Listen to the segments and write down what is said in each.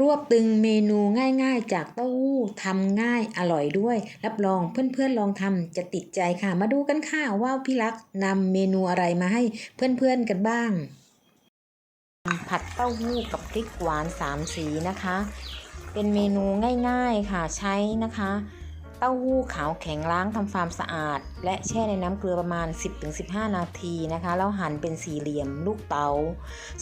รวบตึงเมนูง่ายๆ จากเต้าหู้ทำง่ายอร่อยด้วย รับรองเพื่อนๆลองทำจะติดใจค่ะ มาดูกันค่ะว่าพี่ลักนำเมนูอะไรมาให้เพื่อนๆกันบ้าง ผัดเต้าหู้กับพริกหวานสามสีนะคะ เป็นเมนูง่ายๆค่ะใช้นะคะ เต้าหู้ขาวแข็งล้างทำความสะอาด และแช่ในน้ำเกลือประมาณ 10-15 นาทีนะคะ แล้วหั่นเป็นสี่เหลี่ยมลูกเตา๋า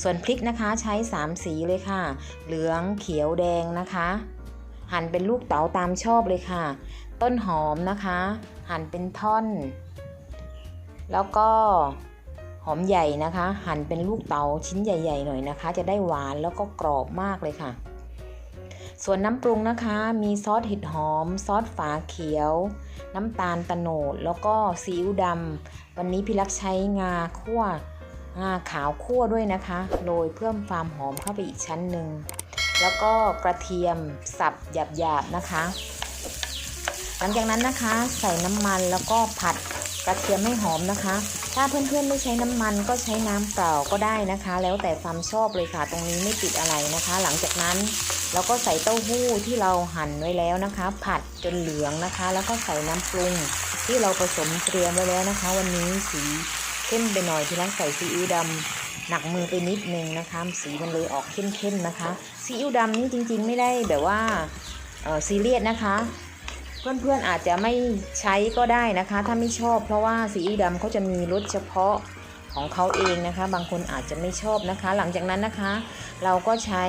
ส่วนพริกนะคะใช้ 3 สีเลยค่ะ เหลืองเขียวแดงนะคะ หั่นเป็นลูกเต๋าตามชอบเลยค่ะ ต้นหอมนะคะ หั่นเป็นท่อน แล้วก็หอมใหญ่นะคะ หั่นเป็นลูกเต๋าชิ้นใหญ่ ๆ หน่อยนะคะ จะได้หวานแล้วก็กรอบมากเลยค่ะ ส่วนน้ำปรุงนะคะ มีซอสเห็ดหอม ซอสฝาเขียว น้ำตาลตะโนด แล้วก็ซีอิ๊วดำ วันนี้พี่รักใช้งาคั่ว งาขาวคั่วด้วยนะคะ โรยเพิ่มความหอมเข้าไปอีกชั้นหนึ่ง แล้วก็กระเทียมสับหยาบๆนะคะ หลังจากนั้นนะคะ ใส่น้ำมันแล้วก็ผัด กระเทียมให้หอมนะคะ ถ้าเพื่อนๆไม่ใช้น้ำมันก็ใช้น้ำเปล่าก็ได้นะคะ แล้วแต่ความชอบเลยค่ะ ตรงนี้ไม่ติดอะไรนะคะ หลังจากนั้นเราก็ใส่เต้าหู้ที่เราหั่นไว้แล้วนะคะ ผัดจนเหลืองนะคะ แล้วก็ใส่น้ำปรุงที่เราผสมเตรียมไว้แล้วนะคะ วันนี้สีเข้มไปหน่อยที่ร้านใส่ซีอิ๊วดำหนักมือไปนิดนึงนะคะ สีมันเลยออกเข้มๆนะคะซีอิ๊วดำนี่จริงๆ ไม่ได้แบบว่าซีเรียสนะคะ เพื่อนๆอาจจะไม่ใช้ก็ได้นะคะ ถ้าไม่ชอบเพราะว่าซีอิ๊วดำเขาจะมีรสเฉพาะของเขาเองนะคะ บางคนอาจจะไม่ชอบนะคะ หลังจากนั้นนะคะ เราก็ใช้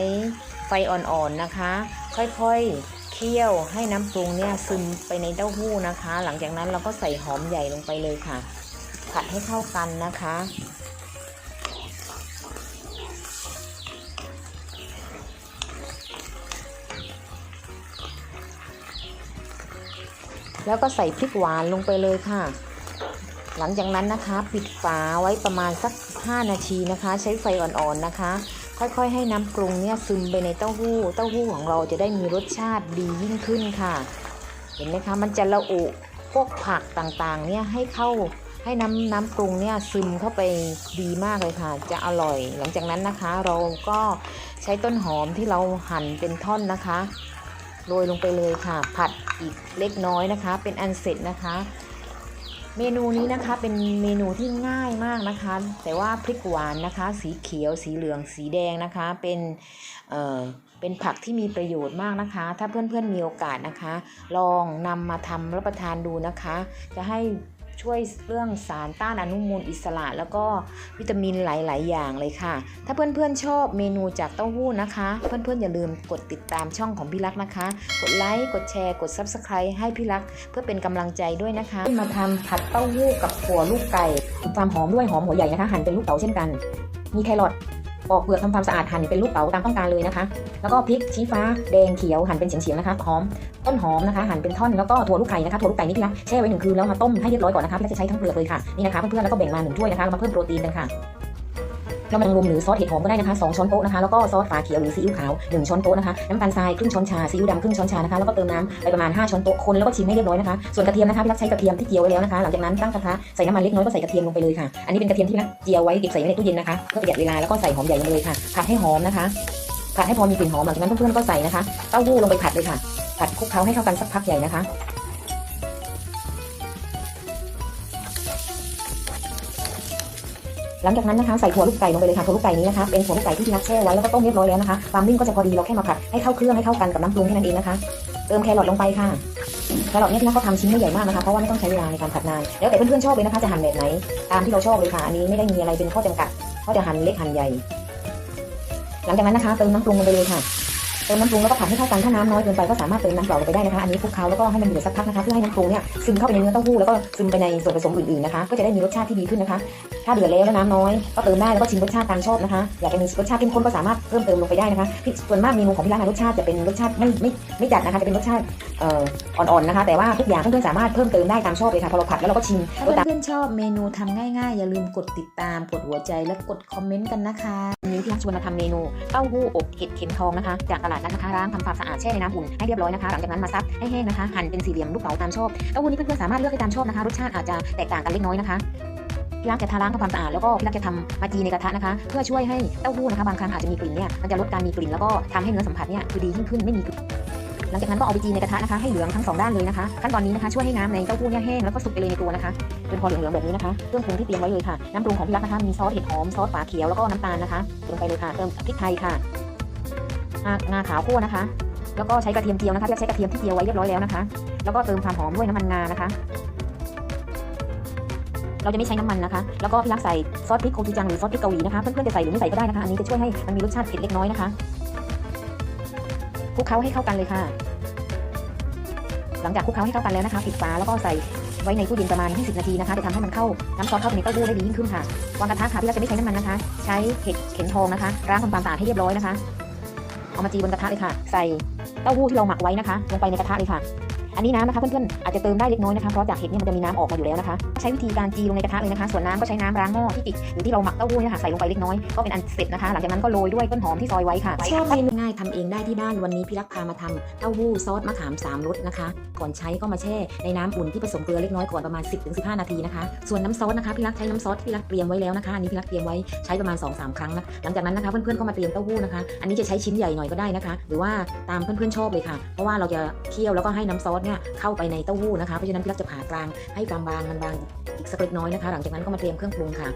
ไฟอ่อนๆนะคะ ค่อยๆเคี่ยวให้น้ำปรุงเนี่ยซึมไปในเต้าหู้นะคะ หลังจากนั้นเราก็ใส่หอมใหญ่ลงไปเลยค่ะ ผัดให้เข้ากันนะคะ แล้วก็ใส่พริกหวานลงไปเลยค่ะ หลังจากนั้นนะคะปิดฝาไว้ประมาณสัก 5 นาทีนะคะ ใช้ไฟอ่อนๆนะคะ ค่อยๆ ให้น้ำปรุงเนี่ยซึมไปในเต้าหู้ เต้าหู้ของเราจะได้มีรสชาติดียิ่งขึ้นค่ะ เห็นไหมคะมันจะละอุพวกผักต่างๆ เนี่ยให้เข้าให้น้ำน้ำปรุงเนี่ยซึมเข้าไปดีมากเลยค่ะ จะอร่อย หลังจากนั้นนะคะเราก็ใช้ต้นหอมที่เราหั่นเป็นท่อนนะคะ โรยลงไปเลยค่ะ ผัดอีกเล็กน้อยนะคะ เป็นอันเสร็จนะคะ เมนูนี้นะคะเป็นเมนูที่ง่ายมากนะคะ แต่ว่าพริกหวานนะคะ สีเขียว สีเหลือง สีแดงนะคะ เป็นเอ่อเป็นผักที่มีประโยชน์มากนะคะ ถ้าเพื่อนๆมีโอกาสนะคะ ลองนำมาทำรับประทานดูนะคะ จะให้ ช่วยเรื่องสารต้านอนุมูลอิสระ แล้วก็วิตามินหลาย ๆ อย่างเลยค่ะ ถ้าเพื่อนๆชอบเมนูจากเต้าหู้นะคะ เพื่อนๆอย่าลืมกดติดตามช่องของพี่รักนะคะ กดไลค์กดแชร์กด Subscribe ให้พี่รักเพื่อเป็นกำลังใจด้วยนะคะมาทำผัดเต้าหู้กับถั่วลูกไก่ความหอมด้วยหอมหัวใหญ่นะคะหั่นเป็นลูกเต๋าเช่นกัน มีแครอท ปอกเปลือกทำความสะอาดหั่นเป็นลูกเต๋าตามต้องการเลยนะคะ แล้วก็พริกชี้ฟ้าแดงเขียวหั่นเป็นเฉียงๆนะคะหอมต้นหอมนะคะหั่นเป็นท่อนแล้วก็ถั่วลูกไก่นะคะถั่วลูกไก่นี่พี่นะแช่ไว้หนึ่งคืนแล้วมาต้มให้เรียบร้อยก่อนนะคะพี่จะใช้ทั้งเปลือกเลยค่ะนี่นะคะเพื่อนๆแล้วก็แบ่งมาหนึ่งถ้วยนะคะเรามาเพิ่มโปรตีนกันค่ะ เรามารวมหรือซอสเห็ดหอมก็ได้นะคะ2ช้อนโต๊ะนะคะแล้วก็ซอสฝาเขียวหรือซีอิ๊วขาว1ช้อนโต๊ะนะคะน้ำตาลทรายครึ่งช้อนชาซีอิ๊วดำครึ่งช้อนชานะคะแล้วก็เติมน้ำไปประมาณ5ช้อนโต๊ะคนแล้วก็ชิมให้เรียบร้อยนะคะส่วนกระเทียมนะคะพี่รักใช้กระเทียมที่เจียวไว้แล้วนะคะหลังจากนั้นตั้งกระทะใส่น้ำมันเล็กน้อยก็ใส่กระเทียมลงไปเลยค่ะอันนี้เป็นกระเทียมที่พี่รักเจียวไว้เก็บใส่ไว้ในตู้เย็นนะคะเพื่อประหยัดเวลาแล้วก็ใส่หอมใหญ่ลงเลยค่ะผัดให้หอมนะคะผัดให้พอมีกลิ่นหอมหลังจากนั้นเพื่อนๆก็ใส่นะคะเต้าหู้ลงไปผัดเลยค่ะผัดคลุกเคล้าให้เข้ากันสักพักใหญ่นะคะ หลังจากนั้นนะคะใส่ถั่วลูกไก่ลงไปเลยค่ะถั่วลูกไก่นี้นะคะเป็นถั่วลูกไก่ที่พี่นักแช่ไว้แล้วก็ต้มเรียบร้อยแล้วนะคะความนิ่มก็จะพอดีเราแค่มาผัดให้เข้าเครื่องให้เข้ากันกับน้ำปรุงแค่นั้นเองนะคะเติมแครอทลงไปค่ะแครอทเนี่ยพี่นักก็ทำชิ้นไม่ใหญ่มากนะคะเพราะว่าไม่ต้องใช้เวลาในการผัดนานแล้วแต่เพื่อนๆชอบเลยนะคะจะหั่นแบบไหนตามที่เราชอบเลยค่ะอันนี้ไม่ได้มีอะไรเป็นข้อจำกัดเขาจะหั่นเล็กหั่นใหญ่ หลังจากนั้นนะคะเติมน้ำปรุงลงไปเลยค่ะ เติมน้ำปรุงแล้วก็ผัดให้เข้ากันถ้าน้ำน้อยเกินไปก็สามารถเติมน้ำเปล่าลงไปได้นะคะอันนี้คลุกเคล้าแล้วก็ให้มันเดือดสักพักนะคะเพื่อให้น้ำปรุงเนี่ยซึมเข้าไปในเนื้อเต้าหู้แล้วก็ซึมไปในส่วนผสมอื่นๆนะคะ ก็จะได้มีรสชาติที่ดีขึ้นนะคะ ถ้าเดือดแล้วแล้วน้ำน้อยก็เติมได้แล้วก็ชิมรสชาติตามชอบนะคะอยากจะมีรสชาติเข้มข้นก็สามารถเพิ่มเติมลงไปได้นะคะที่ส่วนมากเมนูของพี่ร้านรสชาติจะเป็นรสชาติไม่ไม่ไม่จัดนะคะจะเป็นรสชาติเอ่ออ่อนๆนะคะ แต่ว่าทุกอย่างเพื่อนๆสามารถเพิ่มเติมได้ตามชอบเลยค่ะพอเราผัดแล้วเราก็ชิมถ้าเพื่อนๆชอบเมนูทำง่ายๆ อย่าลืมกดติดตามกดหัวใจและกดคอมเมนต์กันนะคะ วันนี้พี่รักชวนมาทำเมนูเต้าหู้อบเห็ดเข็มทองนะคะ จากตลาดนัดนะคะล้างทำความสะอาดแช่ในน้ำอุ่นให้เรียบร้อยนะคะหลังจากนั้นมาซับให้แห้งนะคะหั่นเป็นสี่เหลี่ยมลูกเต๋าตามชอบเต้าหู้นี้เพื่อนๆสามารถเลือกได้ตามชอบนะคะรสชาติอาจจะแตกต่างกันเล็กน้อยนะคะพี่รักจะทาล้างทำความสะอาดแล้วก็พี่รักจะทำมาจีในกระทะนะคะ เพื่อช่วยให้เต้าหู้นะคะบางครั้งอาจจะมีกลิ่นเนี่ยมันจะลดการมีกลิ่นแล้วก็ทำให้เนื้อสัมผัสเนี่ยคือดียิ่งขึ้นไม่มีกลิ่น หลังจากนั้นก็เอาไปจีในกระทะนะคะให้เหลืองทั้งสองด้านเลยนะคะขั้นตอนนี้นะคะช่วยให้น้ำในเต้าหู้เนี่ยแห้งแล้วก็สุกไปเลยในตัวนะคะจนพอเหลืองๆแบบนี้นะคะเครื่องปรุงที่เตรียมไว้เลยค่ะน้ำปรุงของพี่รักนะคะมีซอสเห็ดหอมซอสฝาเขียวแล้วก็น้ำตาลนะคะลงไปเลยค่ะเติมพริกไทยค่ะงางาขาวคั่วนะคะ แล้วก็ใช้กระเทียมเจียวนะคะพี่รักใช้กระเทียมที่เจียวไว้เรียบร้อยแล้วนะคะ แล้วก็เติมความหอมด้วยน้ำมันงานะคะ เราจะไม่ใช้น้ำมันนะคะ แล้วก็พี่รักใส่ซอสพริกโคจูจังหรือซอสพริกเกาหลีนะคะเพื่อนๆจะใส่หรือไม่ใส่ก็ได้นะคะอันนี้จะช่วยให้มันมีรสชาติเผ็ดเล็กน้อยนะคะ ลุกเคล้าให้เข้ากันเลยค่ะ หลังจากคลุกเคล้าให้เข้ากันแล้วนะคะปิดฝาแล้วก็ใส่ไว้ในตู้เย็นประมาณ 20 นาทีนะคะจะทำให้มันเข้าน้ำซอสเข้าไปในเต้าหู้ได้ดียิ่งขึ้นค่ะวางกระทะค่ะพี่รักจะไม่ใช้น้ำมันนะคะ ใช้เห็ดเข็มทองนะคะล้างทำความสะอาดให้เรียบร้อยนะคะเอามาจีบนกระทะเลยค่ะ ใส่เต้าหู้ที่เราหมักไว้นะคะ ลงไปในกระทะเลยค่ะ อันนี้น้ำนะคะเพื่อนๆอาจจะเติมได้เล็กน้อยนะคะเพราะจากเห็ดเนี่ยมันจะมีน้ำออกมาอยู่แล้วนะคะ ใช้วิธีการจีลงในกระทะเลยนะคะ ส่วนน้ำก็ใช้น้ำล้างหม้อที่ติดอยู่ที่เราหมักเต้าหู้เนี่ยค่ะใส่ลงไปเล็กน้อยก็เป็นอันเสร็จนะคะ หลังจากนั้นก็โรยด้วยต้นหอมที่ซอยไว้ค่ะชอบเมนูง่ายทำเองได้ที่บ้านวันนี้พี่รักพามาทำเต้าหู้ซอสมะขามสามรสนะคะ ก่อนใช้ก็มาแช่ในน้ำอุ่นที่ผสมเกลือเล็กน้อยก่อนประมาณ 10-15 นาทีนะคะ ส่วนน้ำซอสนะคะพี่รักใช้น้ำซอสที่พี่รักเตรียมไว้แล้วนะคะอันนี้พี่รักเตรียมไว้ใช้ประมาณ 2-3 ครั้งนะหลังจากนั้นนะคะเพื่อนๆก็มาเตรียมเต้าหู้นะคะ อันนี้จะใช้ชิ้นใหญ่หน่อยก็ได้นะคะ หรือว่าตามเพื่อนๆชอบเลยค่ะ เพราะว่าเราจะเคี่ยวแล้วก็ให้น้ำซอสเนี่ยเข้าไปในเต้าหู้นะคะ เพราะฉะนั้นพี่รักจะผ่ากลางให้ความบางมันบางอีกสักเล็กน้อยนะคะ หลังจากนั้นก็มาเตรียมเครื่องปรุงค่ะ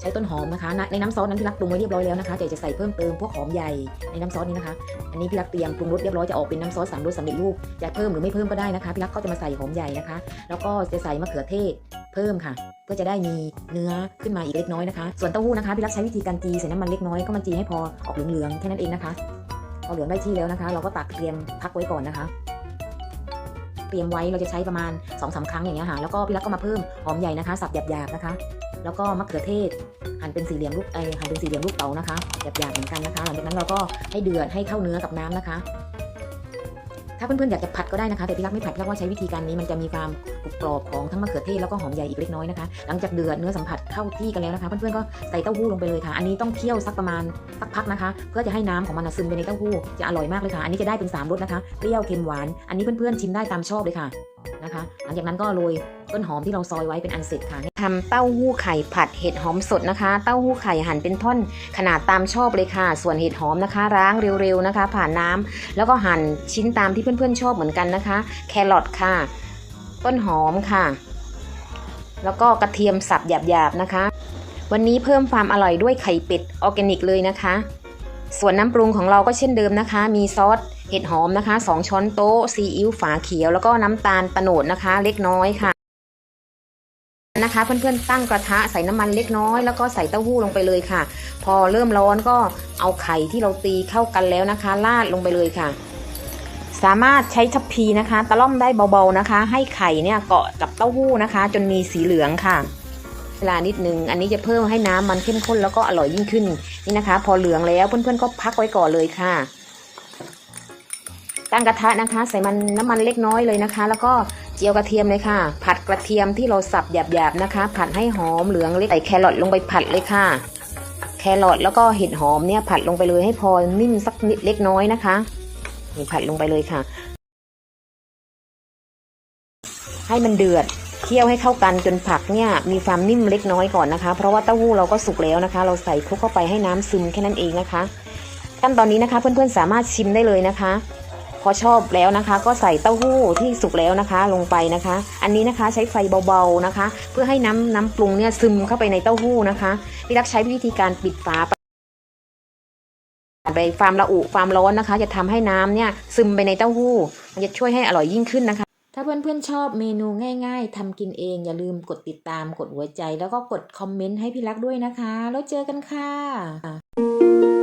ใช้ต้นหอมนะคะ ในน้ำซอสนั้นพี่รักปรุงไว้เรียบร้อยแล้วนะคะแต่จะใส่เพิ่มเติมพวกหอมใหญ่ในน้ำซอสนี้นะคะ อันนี้พี่รักเตรียมปรุงรสเรียบร้อยจะออกเป็นน้ำซอสสามรสสำเร็จรูปจะเพิ่มหรือไม่เพิ่มก็ได้นะคะพี่รักก็จะมาใส่หอมใหญ่นะคะ แล้วก็จะใส่มะเขือเทศเพิ่มค่ะเพื่อจะได้มีเนื้อขึ้นมาอีกเล็กน้อยนะคะ ส่วนเต้าหู้นะคะพี่รักใช้วิธีการจีใส่น้ำมันเล็กน้อยก็มันจีให้พอออกเหลืองๆแค่นั้นเองนะคะพอเหลืองได้ที่แล้วนะคะ เราก็ตักเตรียมพักไว้ก่อนนะคะ เตรียมไว้เราจะใช้ประมาณ2อสาครั้งอย่างเงี้ยค่ะแล้วก็พี่รักก็มาเพิ่มหอมใหญ่นะคะสับหยาบๆนะคะ แล้วก็มะเขือเทศหั่นเป็นสี่เหลี่ยมลูกไอหั่นเป็นสี่เหลี่ยมลูกเต๋านะคะหยาบๆเหมือนกันนะคะ หลังจากนั้นเราก็ให้เดือดให้เข้าเนื้อกับน้ำนะคะ ถ้าเพื่อนๆอยากจะผัดก็ได้นะคะ แต่พี่รักไม่ผัดพี่รักว่าใช้วิธีการนี้มันจะมีความกรุบกรอบของทั้งมะเขือเทศแล้วก็หอมใหญ่อีกเล็กน้อยนะคะ หลังจากเดือดเนื้อสัมผัสเข้าที่กันแล้วนะคะ เพื่อนๆก็ใส่เต้าหู้ลงไปเลยค่ะ อันนี้ต้องเคี่ยวสักประมาณสักพักนะคะ เพื่อจะให้น้ำของมันซึมไปในเต้าหู้จะอร่อยมากเลยค่ะ อันนี้จะได้เป็นสามรสนะคะ เปรี้ยวเค็มหวาน อันนี้เพื่อนๆชิมได้ตามชอบเลยค่ะนะคะ หลังจากนั้นก็โรย ต้นหอมที่เราซอยไว้เป็นอันเสร็จค่ะทำเต้าหู้ไข่ผัดเห็ดหอมสดนะคะ เต้าหู้ไข่หั่นเป็นท่อนขนาดตามชอบเลยค่ะ ส่วนเห็ดหอมนะคะ ล้างเร็วๆนะคะ ผ่านน้ำแล้วก็หั่นชิ้นตามที่เพื่อนๆชอบเหมือนกันนะคะ แครอทค่ะ ต้นหอมค่ะ แล้วก็กระเทียมสับหยาบๆนะคะ วันนี้เพิ่มความอร่อยด้วยไข่เป็ดออร์แกนิกเลยนะคะ ส่วนน้ำปรุงของเราก็เช่นเดิมนะคะ มีซอสเห็ดหอมนะคะ 2 ช้อนโต๊ะซีอิ๊วฝาเขียว แล้วก็น้ำตาลตะโนดนะคะ เล็กน้อยค่ะ นะคะ เพื่อนๆตั้งกระทะใส่น้ำมันเล็กน้อยแล้วก็ใส่เต้าหู้ลงไปเลยค่ะ พอเริ่มร้อนก็เอาไข่ที่เราตีเข้ากันแล้วนะคะราดลงไปเลยค่ะ สามารถใช้ทัพพีนะคะ ตะล่อมได้เบาๆนะคะ ให้ไข่เนี่ยเกาะกับเต้าหู้นะคะ จนมีสีเหลืองค่ะเวลานิดนึง อันนี้จะเพิ่มให้น้ำมันเข้มข้นแล้วก็อร่อยยิ่งขึ้นนี่นะคะ พอเหลืองแล้วเพื่อนๆก็พักไว้ก่อนเลยค่ะตั้งกระทะนะคะ ใส่มันน้ำมันเล็กน้อยเลยนะคะ แล้วก็ เจียวกระเทียมเลยค่ะ ผัดกระเทียมที่เราสับหยาบๆนะคะ ผัดให้หอมเหลืองเล็กใส่แครอทลงไปผัดเลยค่ะ แครอทแล้วก็เห็ดหอมเนี่ยผัดลงไปเลยให้พอนิ่มสักนิดเล็กน้อยนะคะนี่ผัดลงไปเลยค่ะ ให้มันเดือดเคี่ยวให้เข้ากันจนผักเนี่ยมีความนิ่มเล็กน้อยก่อนนะคะ เพราะว่าเต้าหู้เราก็สุกแล้วนะคะ เราใส่คลุกเข้าไปให้น้ำซึมแค่นั้นเองนะคะ ขั้นตอนนี้นะคะเพื่อนๆสามารถชิมได้เลยนะคะ พอชอบแล้วนะคะ ก็ใส่เต้าหู้ที่สุกแล้วนะคะลงไปนะคะ อันนี้นะคะใช้ไฟเบาๆนะคะ เพื่อให้น้ำน้ำปรุงเนี่ยซึมเข้าไปในเต้าหู้นะคะพี่รักใช้วิธีการปิดฝาไปความระอุความร้อนนะคะ จะทำให้น้ำเนี่ยซึมไปในเต้าหู้ มันจะช่วยให้อร่อยยิ่งขึ้นนะคะ ถ้าเพื่อนๆชอบเมนูง่าย ๆทำกินเองอย่าลืมกดติดตามกดหัวใจ แล้วก็กดคอมเมนต์ให้พี่รักด้วยนะคะ แล้วเจอกันค่ะ